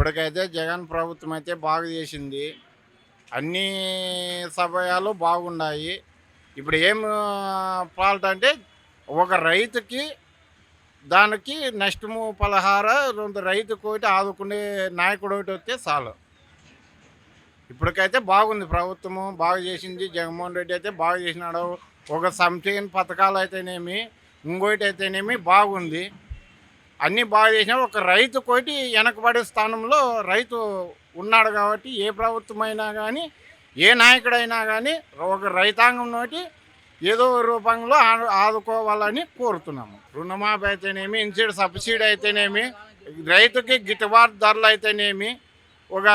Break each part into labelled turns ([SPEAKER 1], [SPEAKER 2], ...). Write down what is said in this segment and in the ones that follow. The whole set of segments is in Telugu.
[SPEAKER 1] ఇప్పటికైతే జగన్ ప్రభుత్వం అయితే బాగా చేసింది. అన్ని సభయాలు బాగున్నాయి. ఇప్పుడు ఏం ఫాల్ట్ అంటే ఒక రైతుకి దానికి నష్టము పలహార రెండు రైతుకు ఒకటి ఆదుకునే నాయకుడు ఒకటి వస్తే చాలు. ఇప్పటికైతే బాగుంది ప్రభుత్వము బాగా చేసింది జగన్మోహన్ రెడ్డి అయితే బాగా చేసినాడు. ఒక సంక్షేమ పథకాలు అయితేనేమి ఇంకోటి అయితేనేమి బాగుంది. అన్నీ బాగా చేసినా ఒక రైతు కోటి వెనకబడే స్థానంలో రైతు ఉన్నాడు కాబట్టి ఏ ప్రభుత్వమైనా కానీ ఏ నాయకుడైనా కానీ ఒక రైతాంగం నోటి ఏదో రూపంలో ఆదుకోవాలని కోరుతున్నాము. రుణమాఫీ అయితేనేమి ఇన్సూరెన్స్ సబ్సిడీ అయితేనేమి రైతుకి గిట్టుబాటు ధరలు అయితేనేమి ఒక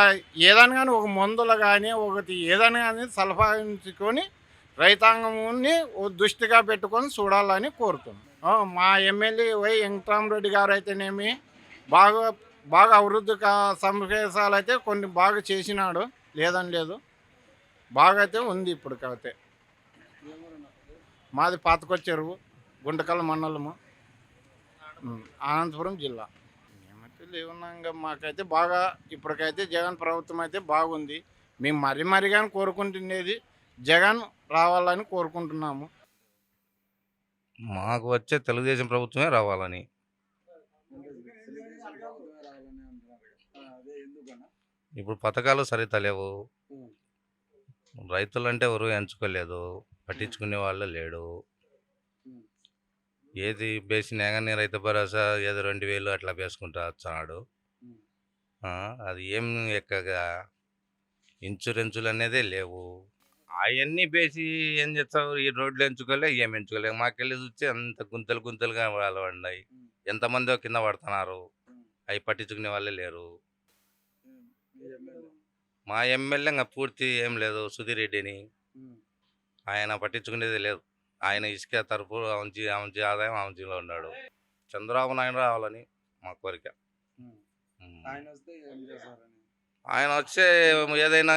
[SPEAKER 1] ఏదైనా కానీ ఒక మందులు కానీ ఒకటి ఏదైనా కానీ సలహాయించుకొని రైతాంగంని ఓ దృష్టిగా పెట్టుకొని చూడాలని కోరుతున్నాం మా ఎమ్మెల్యే వై వెంకటరామరెడ్డి గారు అయితేనేమి బాగా బాగా అభివృద్ధి కా- అయితే కొన్ని బాగా చేసినాడు. లేదని లేదు. బాగా అయితే ఉంది ఇప్పటికైతే. మాది పాతకొచ్చెరువు గుంటకల్ మండలము. అనంతపురం జిల్లా. ఏమైతే లేవున్నా మాకైతే బాగా ఇప్పటికైతే జగన్ ప్రభుత్వం అయితే బాగుంది. మేము మరీ మరిగాని కోరుకుంటున్నది జగన్ రావాలని కోరుకుంటున్నాము.
[SPEAKER 2] మాకు వచ్చే తెలుగుదేశం ప్రభుత్వమే రావాలని. ఇప్పుడు పథకాలు సరిత లేవు రైతులంటే ఎవరు ఎంచుకోలేదు. పట్టించుకునే వాళ్ళు లేడు. ఏది బేసినా కానీ రైతు భరోసా ఏదో రెండు వేలు అట్లా వేసుకుంటా వచ్చాడు. అది ఏం ఎక్కగా? ఇన్సూరెన్సులు అనేదే లేవు. అవన్నీ బేసి ఏం చేస్తావు? ఈ రోడ్లు ఎంచుకోలే ఏం ఎంచుకోలే. మాకెళ్ళి చూస్తే అంత గుంతలు గుంతలుగా వాళ్ళు ఉన్నాయి ఎంతమందో కింద పడుతున్నారు. అవి పట్టించుకునే వాళ్ళే లేరు. మా ఎమ్మెల్యే ఇంకా పూర్తి ఏం లేదు సుధీర్ రెడ్డిని. ఆయన పట్టించుకునేది లేదు. ఆయన ఇసుక తరపు ఆమె ఆమె ఆదాయం ఆమెలో ఉన్నాడు. చంద్రబాబు నాయుడు రావాలని మా కోరిక.
[SPEAKER 3] ఆయన వస్తే
[SPEAKER 2] ఏదైనా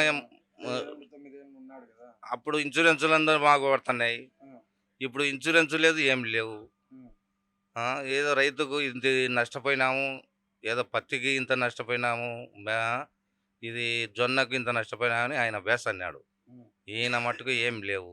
[SPEAKER 2] అప్పుడు ఇన్సూరెన్సులు అందరూ బాగా పడుతున్నాయి. ఇప్పుడు ఇన్సూరెన్స్ లేదు ఏం లేవు. ఏదో రైతుకు ఇంత నష్టపోయినాము ఏదో పత్తికి ఇంత నష్టపోయినాము ఇది జొన్నకు ఇంత నష్టపోయినామని ఆయన బేస్ అన్నాడు. ఈయన మట్టుకు ఏం లేవు.